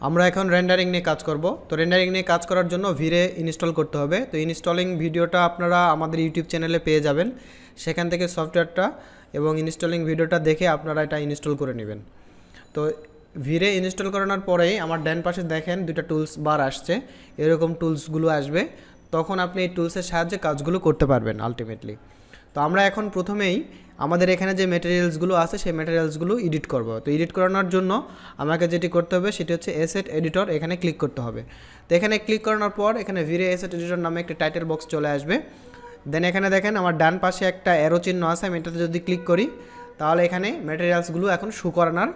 আমরা এখন রেন্ডারিং নিয়ে কাজ করব। তো রেন্ডারিং নিয়ে কাজ করার জন্য ভিরে ইনস্টল করতে হবে। তো ইনস্টলিং ভিডিওটা আপনারা আমাদের ইউটিউব চ্যানেলে পেয়ে যাবেন। সেখান থেকে সফটওয়্যারটা এবং ইনস্টলিং ভিডিওটা দেখে আপনারা এটা ইনস্টল করে নেবেন। তো ভিরে ইনস্টল করানোর পরেই আমার ডান পাশে দেখেন দুটো টুলস বার আসছে। এরকম টুলসগুলো আসবে। তখন আপনি এই টুলসের সাহায্যে কাজগুলো করতে পারবেন আলটিমেটলি তো আমরা এখন প্রথমেই আমাদের এখানে যে মেটেরিয়ালসগুলো আছে, সেই মেটেরিয়ালসগুলো এডিট করব। তো এডিট করানোর জন্য আমাকে যেটি করতে হবে, সেটি হচ্ছে এসেট এডিটর এখানে ক্লিক করতে হবে। তো এখানে ক্লিক করানোর পর এখানে ভিরে এসেট এডিটর নামে একটি টাইটেল বক্স চলে আসবে। দেন এখানে দেখেন আমার ডান পাশে একটা অ্যারো চিহ্ন আছে, আমি এটাতে যদি ক্লিক করি, তাহলে এখানে মেটেরিয়ালসগুলো এখন শু করানোর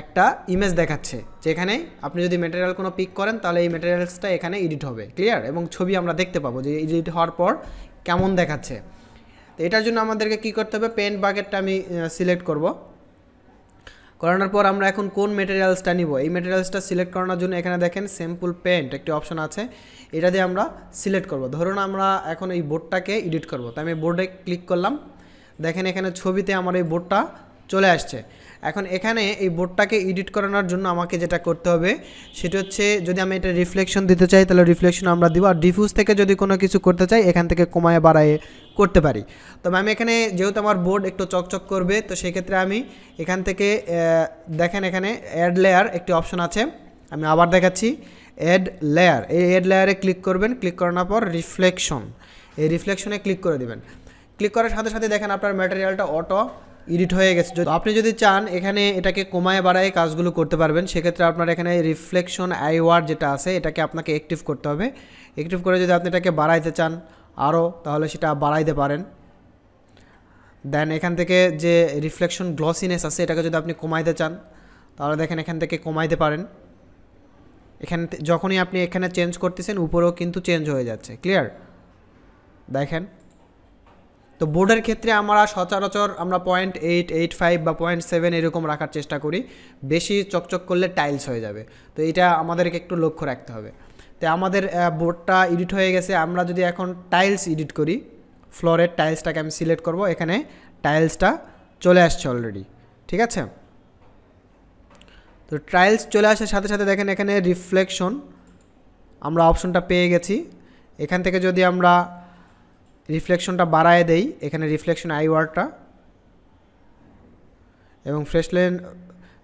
একটা ইমেজ দেখাচ্ছে, যেখানে আপনি যদি মেটেরিয়াল কোনো পিক করেন, তাহলে এই মেটেরিয়ালসটা এখানে এডিট হবে। ক্লিয়ার এবং ছবি আমরা দেখতে পাবো যে এডিট হওয়ার পর কেমন দেখাচ্ছে। তো এটার জন্য আমাদেরকে কি করতে হবে? পেন্ট বাকেটটা আমি সিলেক্ট করব। করানোর পর আমরা এখন কোন মেটেরিয়ালসটা নিব? এই মেটেরিয়ালসটা সিলেক্ট করানোর জন্য এখানে দেখেন সিম্পল পেন্ট একটি অপশন আছে। এটা দিয়ে আমরা সিলেক্ট করব। ধরুন আমরা এখন এই বোর্ডটাকে এডিট করব। তো আমি বোর্ডে ক্লিক করলাম। দেখেন এখানে ছবিতে আমার এই বোর্ডটা চলে আসছে। এখন এখানে এই বোর্ডটাকে এডিট করানোর জন্য আমাকে যেটা করতে হবে, সেটা হচ্ছে যদি আমি এটা রিফ্লেকশন দিতে চাই, তাহলে রিফ্লেকশন আমরা দিব। আর ডিফিউজ থেকে যদি কোনো কিছু করতে চাই, এখান থেকে কমায় বাড়ায় করতে পারি। তবে আমি এখানে যেহেতু আমার বোর্ড একটু চকচক করবে, তো সেক্ষেত্রে আমি এখান থেকে দেখেন এখানে অ্যাড লেয়ার একটি অপশন আছে। আমি আবার দেখাচ্ছি অ্যাড লেয়ার এই অ্যাড লেয়ারে ক্লিক করবেন ক্লিক করানোর পর রিফ্লেকশন এই রিফ্লেকশনে ক্লিক করে দেবেন। ক্লিক করার সাথে সাথে দেখেন আপনার ম্যাটেরিয়ালটা অটো এডিট হয়ে গেছে। আপনি যদি চান, এখানে এটাকে কমায় বাড়ায় কাজগুলো করতে পারবেন, সেক্ষেত্রে আপনার এখানে রিফ্লেকশন আই ওয়ার্ড যেটা আছে, এটাকে আপনাকে অ্যাক্টিভ করতে হবে। অ্যাক্টিভ করে যদি আপনি এটাকে বাড়াইতে চান আরও, তাহলে সেটা বাড়াইতে পারেন। দেন এখান থেকে যে রিফ্লেকশন গ্লসিনেস আছে, এটাকে যদি আপনি কমাইতে চান, তাহলে দেখেন এখান থেকে কমাইতে পারেন। এখান যখনই আপনি এখানে চেঞ্জ করতেছেন, উপরেও কিন্তু চেঞ্জ হয়ে যাচ্ছে ক্লিয়ার দেখেন। তো বোর্ডের ক্ষেত্রে আমরা সচরাচর আমরা পয়েন্ট এইট এইট ফাইভ বা পয়েন্ট সেভেন এরকম রাখার চেষ্টা করি। বেশি চকচক করলে টাইলস হয়ে যাবে। তো এটা আমাদেরকে একটু লক্ষ্য রাখতে হবে। তো আমাদের বোর্ডটা এডিট হয়ে গেছে। আমরা যদি এখন টাইলস এডিট করি ফ্লোরের টাইলসটাকে আমি সিলেক্ট করব। এখানে টাইলসটা চলে আসছে অলরেডি ঠিক আছে? তো টাইলস চলে আসার সাথে সাথে দেখেন এখানে রিফ্লেকশন আমরা অপশনটা পেয়ে গেছি। এখান থেকে যদি আমরা রিফ্লেকশনটা বাড়ায় দেই, এখানে রিফ্লেকশন আই ওয়ার্ডটা এবং ফ্রেশলেন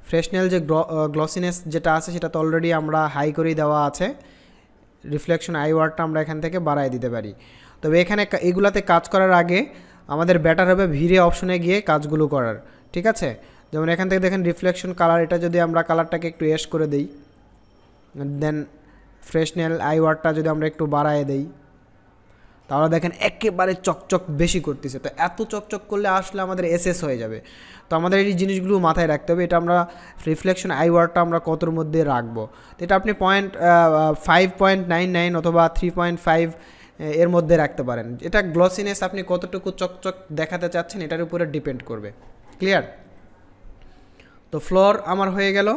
ফ্রেশনেল যে গ্লসিনেস যেটা আছে, সেটা তো অলরেডি আমরা হাই করেই দেওয়া আছে। রিফ্লেকশন আই ওয়ার্ডটা আমরা এখান থেকে বাড়ায় দিতে পারি। তবে এখানে এগুলাতে কাজ করার আগে আমাদের ব্যাটার হবে ভিড়ে অপশনে গিয়ে কাজগুলো করার, ঠিক আছে? যেমন এখান থেকে দেখেন রিফ্লেকশন কালার এটা যদি আমরা কালারটাকে একটু এস করে দেই দেন ফ্রেশনেল আই ওয়ার্ডটা যদি আমরা একটু বাড়ায় দেই। তাহলে দেখেন একেবারে চকচক বেশি করতেছে। তো এত চকচক করলে আসলে আমাদের এসএস হয়ে যাবে। তো আমাদের এই জিনিসগুলো মাথায় রাখতে হবে। এটা আমরা রিফ্লেকশন আই ওয়ার্ডটা আমরা কতর মধ্যে রাখব? তো এটা আপনি point five point nine nine অথবা থ্রি পয়েন্ট ফাইভ এর মধ্যে রাখতে পারেন। এটা গ্লসিনেস আপনি কতটুকু চকচক দেখাতে চাচ্ছেন, এটার উপরে ডিপেন্ড করবে। ক্লিয়ার তো ফ্লোর আমার হয়ে গেল।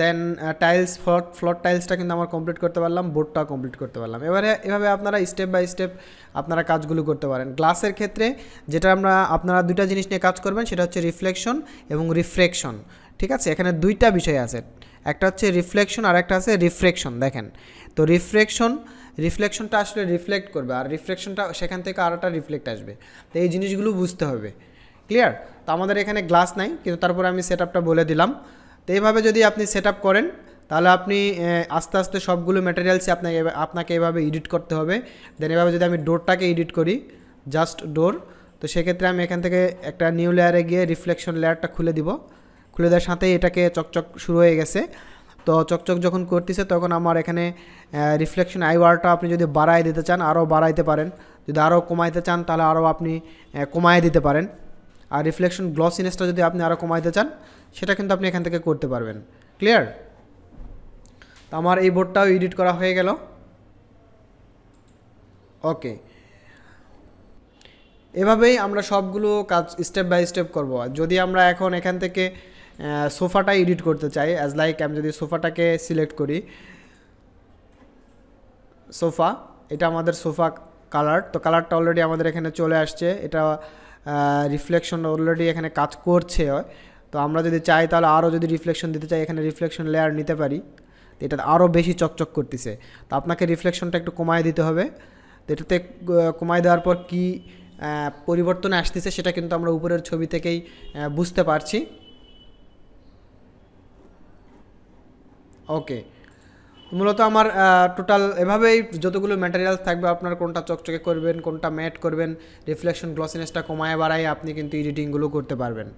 দেন টাইলস ফ্লোর ফ্লোর টাইলসটা কিন্তু আমার কমপ্লিট করতে পারলাম বোর্ডটাও কমপ্লিট করতে পারলাম। এবারে এভাবে আপনারা স্টেপ বাই স্টেপ আপনারা কাজগুলো করতে পারেন। গ্লাসের ক্ষেত্রে যেটা আমরা, আপনারা দুইটা জিনিস নিয়ে কাজ করবেন, সেটা হচ্ছে রিফ্লেকশন এবং রিফ্রেকশন ঠিক আছে? এখানে দুইটা বিষয় আছে। একটা হচ্ছে রিফ্লেকশন আর একটা আছে রিফ্রেকশন দেখেন। তো রিফ্রেকশন রিফ্লেকশনটা আসলে রিফ্লেক্ট করবে, আর রিফ্লেকশনটা সেখান থেকে আর একটা রিফ্লেক্ট আসবে। তো এই জিনিসগুলো বুঝতে হবে। ক্লিয়ার তো আমাদের এখানে গ্লাস নাই, কিন্তু তারপরে আমি সেট বলে দিলাম। তো এইভাবে যদি আপনি সেট করেন, তাহলে আপনি আস্তে আস্তে সবগুলো ম্যাটেরিয়ালসই আপনাকে আপনাকে এভাবে এডিট করতে হবে। দেন এভাবে যদি আমি ডোরটাকে এডিট করি জাস্ট ডোর তো সেক্ষেত্রে আমি এখান থেকে একটা নিউ লেয়ারে গিয়ে রিফ্লেকশন লেয়ারটা খুলে দিব। খুলে দেওয়ার সাথেই এটাকে চকচক শুরু হয়ে গেছে। তো চকচক যখন করতেছে, তখন আমার এখানে রিফ্লেকশন আই ওয়ারটা আপনি যদি বাড়ায় দিতে চান, আরও বাড়াইতে পারেন। যদি আরও কমাইতে চান, তাহলে আরও আপনি কমায় দিতে পারেন। আর রিফ্লেকশন গ্লসিনেসটা যদি আপনি আরও কমাইতে চান, সেটা কিন্তু আপনি এখান থেকে করতে পারবেন। ক্লিয়ার তো আমার এই বোর্ডটাও এডিট করা হয়ে গেল। ওকে এভাবেই আমরা সবগুলো কাজ স্টেপ বাই স্টেপ করব। যদি আমরা এখন এখান থেকে সোফাটা এডিট করতে চাই অ্যাজ লাইক আমি যদি সোফাটাকে সিলেক্ট করি, সোফা, এটা আমাদের সোফা কালার তো কালারটা অলরেডি আমাদের এখানে চলে আসছে। এটা রিফ্লেকশন অলরেডি এখানে কাজ করছে। তো তো আমরা যদি চাই তাহলে আরও যদি রিফ্লেকশন দিতে চাই, এখানে রিফ্লেকশন লেয়ার নিতে পারি। তো এটা আরও বেশি চকচক করতেছে। তো আপনাকে রিফ্লেকশনটা একটু কমায় দিতে হবে। তো এটাতে কমায় দেওয়ার পর কী পরিবর্তন আসতেছে সেটা কিন্তু আমরা উপরের ছবি থেকেই বুঝতে পারছি। ওকে। মূলত আমার টোটাল এভাবেই যতগুলো ম্যাটেরিয়ালস থাকবে আপনার কোনটা চকচকে করবেন, কোনটা ম্যাট করবেন রিফ্লেকশন গ্লসিনেসটা কমায় বাড়ায় আপনি কিন্তু এডিটিংগুলো করতে পারবেন।